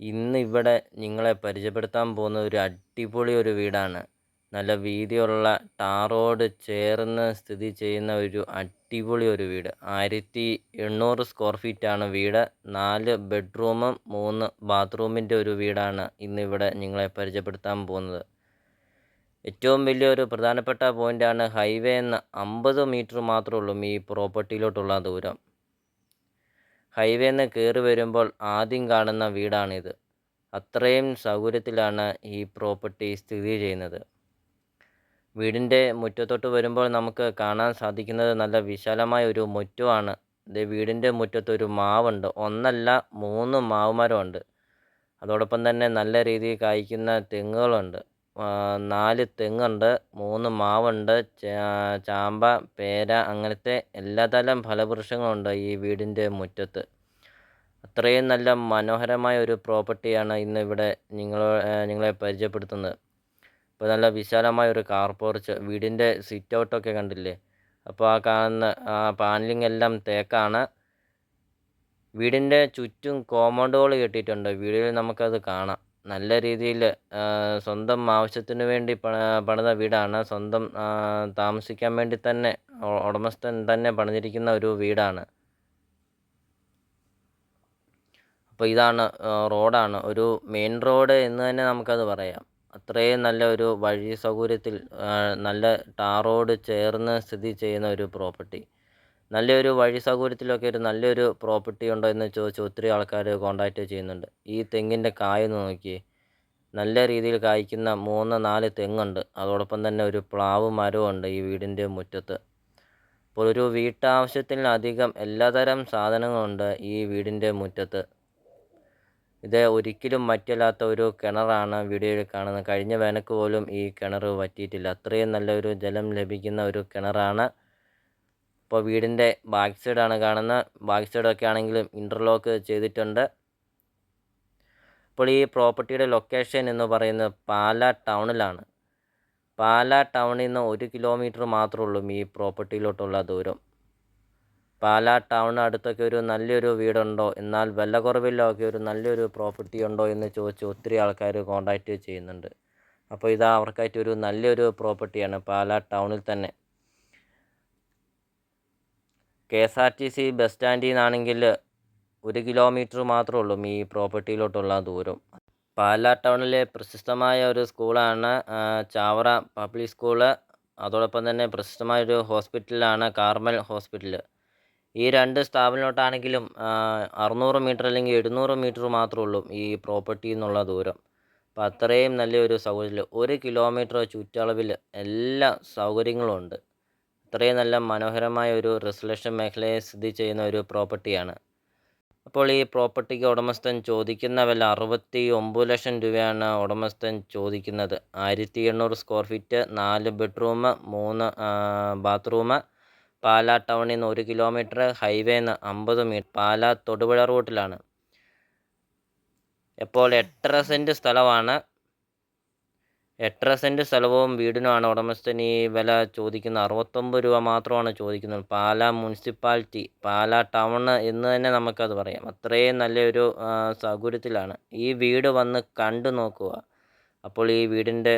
ഇന്ന് ഇവിടെ നിങ്ങളെ പരിചയപ്പെടുത്താൻ പോകുന്ന ഒരു അടിപൊളി ഒരു വീടാണ്. നല്ല വീതിയുള്ള ടാറോട് ചേർന്ന് സ്ഥിതി ചെയ്യുന്ന ഒരു അടിപൊളി ഒരു വീട്. ആയിരത്തി എണ്ണൂറ് സ്ക്വയർ ഫീറ്റാണ് വീട്. നാല് ബെഡ്റൂമും മൂന്ന് ബാത്റൂമിന്റെ ഒരു വീടാണ് ഇന്ന് ഇവിടെ നിങ്ങളെ പരിചയപ്പെടുത്താൻ പോകുന്നത്. ഏറ്റവും വലിയൊരു പ്രധാനപ്പെട്ട പോയിന്റാണ് ഹൈവേ എന്ന് അമ്പത് മീറ്റർ മാത്രമേ ഉള്ളൂ ഈ പ്രോപ്പർട്ടിയിലോട്ടുള്ള ദൂരം. ഹൈവേന്ന് കയറി വരുമ്പോൾ ആദ്യം കാണുന്ന വീടാണിത്. അത്രയും സൗകര്യത്തിലാണ് ഈ പ്രോപ്പർട്ടി സ്ഥിതി ചെയ്യുന്നത്. വീടിന്റെ മുറ്റത്തോട്ട് വരുമ്പോൾ നമുക്ക് കാണാൻ സാധിക്കുന്നത് നല്ല വിശാലമായ ഒരു മുറ്റമാണ്. ഇത് വീടിന്റെ മുറ്റത്ത് ഒരു മാവുണ്ട്. ഒന്നല്ല മൂന്ന് മാവുമരമുണ്ട്. അതോടൊപ്പം തന്നെ നല്ല രീതിയിൽ കായ്ക്കുന്ന തെങ്ങുകളുണ്ട്. നാല് തെങ്ങുണ്ട് മൂന്ന് മാവുണ്ട് ചാമ്പ പേര അങ്ങനത്തെ എല്ലാതരം ഫലവൃക്ഷങ്ങളുണ്ട് ഈ വീടിന്റെ മുറ്റത്ത്. അത്രയും നല്ല മനോഹരമായ ഒരു പ്രോപ്പർട്ടിയാണ് ഇന്ന് ഇവിടെ നിങ്ങൾ നിങ്ങളെ പരിചയപ്പെടുത്തുന്നത്. ഇപ്പോൾ നല്ല വിശാലമായ ഒരു കാർ പോർച്ച് വീടിന്റെ സിറ്റ് ഔട്ടൊക്കെ കണ്ടില്ലേ? അപ്പോൾ ആ കാണുന്ന ആ പാനലിംഗ് എല്ലാം തേക്കാണ്. വീടിന്റെ ചുറ്റും കോമ്പൗണ്ടുകൾ കെട്ടിയിട്ടുണ്ട് വീടിൽ നമുക്കത് കാണാം. നല്ല രീതിയിൽ സ്വന്തം ആവശ്യത്തിന് വേണ്ടി പണിത വീടാണ്. സ്വന്തം താമസിക്കാൻ വേണ്ടി തന്നെ ഉടമസ്ഥൻ തന്നെ പണിതിരിക്കുന്ന ഒരു വീടാണ്. അപ്പോൾ ഇതാണ് റോഡാണ്. ഒരു മെയിൻ റോഡ് എന്ന് തന്നെ നമുക്കത് പറയാം. അത്രയും നല്ല ഒരു വഴി സൗകര്യത്തിൽ നല്ല ടാർ റോഡ് ചേർന്ന് സ്ഥിതി ചെയ്യുന്ന ഒരു പ്രോപ്പർട്ടി. നല്ലൊരു വഴി സൗകര്യത്തിലൊക്കെ ഒരു നല്ലൊരു പ്രോപ്പർട്ടി ഉണ്ടോ എന്ന് ചോദിച്ച് ഒത്തിരി ആൾക്കാർ കോൺടാക്റ്റ് ചെയ്യുന്നുണ്ട്. ഈ തെങ്ങിന്റെ കായൊന്ന് നോക്കിയേ നല്ല രീതിയിൽ കായ്ക്കുന്ന മൂന്ന് നാല് തെങ്ങുണ്ട്. അതോടൊപ്പം തന്നെ ഒരു പ്ലാവ് മരമുണ്ട് ഈ വീടിന്റെ മുറ്റത്ത്. അപ്പോൾ ഒരു വീട്ടാവശ്യത്തിനധികം എല്ലാതരം സാധനങ്ങളുണ്ട് ഈ വീടിന്റെ മുറ്റത്ത്. ഇത് ഒരിക്കലും മറ്റില്ലാത്ത ഒരു കിണറാണ് വീഡിയോയിൽ കാണുന്നത്. കഴിഞ്ഞ വേനക്ക് പോലും ഈ കിണർ വറ്റിയിട്ടില്ല. അത്രയും നല്ലൊരു ജലം ലഭിക്കുന്ന ഒരു കിണറാണ് ഇപ്പോൾ വീടിന്റെ ബാക്ക് സൈഡാണ് കാണുന്നത് ബാക്ക് സൈഡൊക്കെ ആണെങ്കിലും ഇന്റർലോക്ക് ചെയ്തിട്ടുണ്ട്. ഇപ്പോൾ ഈ പ്രോപ്പർട്ടിയുടെ ലൊക്കേഷൻ എന്ന് പറയുന്നത് പാല ടൗണിലാണ്. പാല ടൗണിൽ നിന്ന് ഒരു കിലോമീറ്റർ മാത്രമേ ഉള്ളൂ ഈ പ്രോപ്പർട്ടിയിലോട്ടുള്ള ദൂരം. പാല ടൗണിന് അടുത്തൊക്കെ ഒരു നല്ലൊരു വീടുണ്ടോ? എന്നാൽ വില കുറവിലൊക്കെ ഒരു നല്ലൊരു പ്രോപ്പർട്ടി ഉണ്ടോ എന്ന് ചോദിച്ച് ഒത്തിരി ആൾക്കാർ കോണ്ടാക്റ്റ് ചെയ്യുന്നുണ്ട്. അപ്പോൾ ഇത് അവർക്കായിട്ട് ഒരു നല്ലൊരു പ്രോപ്പർട്ടിയാണ് പാല ടൗണിൽ തന്നെ. K S R T C bus സ്റ്റാൻഡിൽ നിന്നാണെങ്കിൽ ഒരു കിലോമീറ്റർ മാത്രമേ ഉള്ളൂ ഈ പ്രോപ്പർട്ടിയിലോട്ടുള്ള ദൂരം. പാലാ ടൗണിലെ പ്രശസ്തമായ ഒരു സ്കൂളാണ് ചാവറ പബ്ലിക് സ്കൂൾ. അതോടൊപ്പം തന്നെ പ്രശസ്തമായ ഒരു ഹോസ്പിറ്റലാണ് കാർമൽ ഹോസ്പിറ്റൽ ഈ രണ്ട് സ്ഥാപനത്തിലോട്ടാണെങ്കിലും അറുന്നൂറ് മീറ്റർ അല്ലെങ്കിൽ എഴുന്നൂറ് മീറ്റർ മാത്രമേ ഉള്ളൂ ഈ പ്രോപ്പർട്ടി എന്നുള്ള ദൂരം. അപ്പോൾ അത്രയും നല്ലൊരു സൗകര്യം. ഒരു കിലോമീറ്റർ ചുറ്റളവിൽ എല്ലാ സൗകര്യങ്ങളും ഉണ്ട്. അത്രയും നല്ല മനോഹരമായ ഒരു റെസിഡൻഷ്യൽ മേഖലയെ സ്ഥിതി ചെയ്യുന്ന ഒരു പ്രോപ്പർട്ടിയാണ്. അപ്പോൾ ഈ പ്രോപ്പർട്ടിക്ക് ഉടമസ്ഥൻ ചോദിക്കുന്ന വില അറുപത്തി ഒമ്പത് ലക്ഷം രൂപയാണ് ഉടമസ്ഥൻ ചോദിക്കുന്നത്. ആയിരത്തി എണ്ണൂറ് സ്ക്വയർ ഫീറ്റ് നാല് ബെഡ്റൂം മൂന്ന് ബാത്റൂം പാലാ ടൗണിൽ നിന്ന് ഒരു കിലോമീറ്റർ ഹൈവേ നിന്ന് അമ്പത് മീറ്റർ പാലാ തൊടുപുഴ റൂട്ടിലാണ്. ഇപ്പോൾ എട്ടര സെന്റ് സ്ഥലമാണ് എട്ടര സെന്റ് സ്ഥലവും വീടിനുമാണ് ഉടമസ്ഥൻ ഈ വില ചോദിക്കുന്നത്? അറുപത്തൊമ്പത് രൂപ മാത്രമാണ് ചോദിക്കുന്നത്. പാലാ മുനിസിപ്പാലിറ്റി പാലാ ടൗൺ എന്ന് തന്നെ നമുക്കത് പറയാം. അത്രയും നല്ലൊരു സൗകര്യത്തിലാണ്. ഈ വീട് വന്ന് കണ്ടു നോക്കുക. അപ്പോൾ ഈ വീടിന്റെ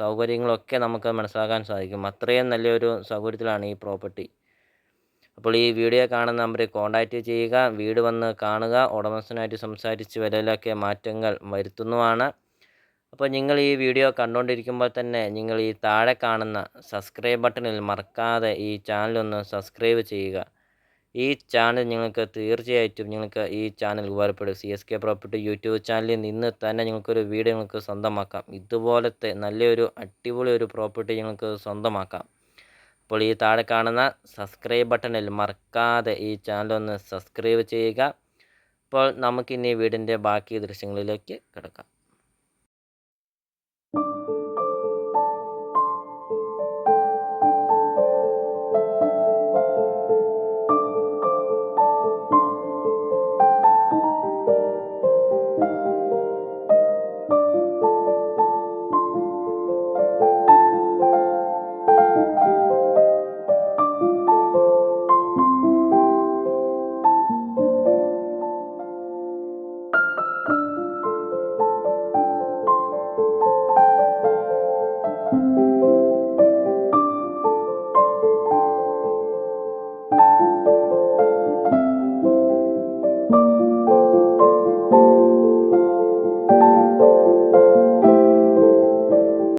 സൗകര്യങ്ങളൊക്കെ നമുക്ക് മനസ്സിലാക്കാൻ സാധിക്കും. അത്രയും നല്ലൊരു സൗകര്യത്തിലാണ് ഈ പ്രോപ്പർട്ടി. അപ്പോൾ ഈ വീഡിയോ കാണുന്ന നമ്പറിൽ കോൺടാക്റ്റ് ചെയ്യുക. വീട് വന്ന് കാണുക. ഉടമസ്ഥനായിട്ട് സംസാരിച്ച് വിലയിലൊക്കെ മാറ്റങ്ങൾ വരുത്തുന്നതാണ് അപ്പോൾ നിങ്ങൾ ഈ വീഡിയോ കണ്ടുകൊണ്ടിരിക്കുമ്പോൾ തന്നെ നിങ്ങൾ ഈ താഴെ കാണുന്ന സബ്സ്ക്രൈബ് ബട്ടണിൽ മറക്കാതെ ഈ ചാനലൊന്ന് സബ്സ്ക്രൈബ് ചെയ്യുക. ഈ ചാനൽ നിങ്ങൾക്ക് തീർച്ചയായിട്ടും നിങ്ങൾക്ക് ഈ ചാനൽ ഉപകാരപ്പെടും. C S K property YouTube ചാനലിൽ നിന്ന് തന്നെ നിങ്ങൾക്കൊരു വീഡിയോ നിങ്ങൾക്ക് സ്വന്തമാക്കാം. ഇതുപോലത്തെ നല്ലൊരു അടിപൊളി ഒരു പ്രോപ്പർട്ടി നിങ്ങൾക്ക് സ്വന്തമാക്കാം. അപ്പോൾ ഈ താഴെ കാണുന്ന സബ്സ്ക്രൈബ് ബട്ടണിൽ മറക്കാതെ ഈ ചാനൽ ഒന്ന് സബ്സ്ക്രൈബ് ചെയ്യുക. അപ്പോൾ നമുക്കിനി വീടിന്റെ ബാക്കി ദൃശ്യങ്ങളിലേക്ക് കിടക്കാം.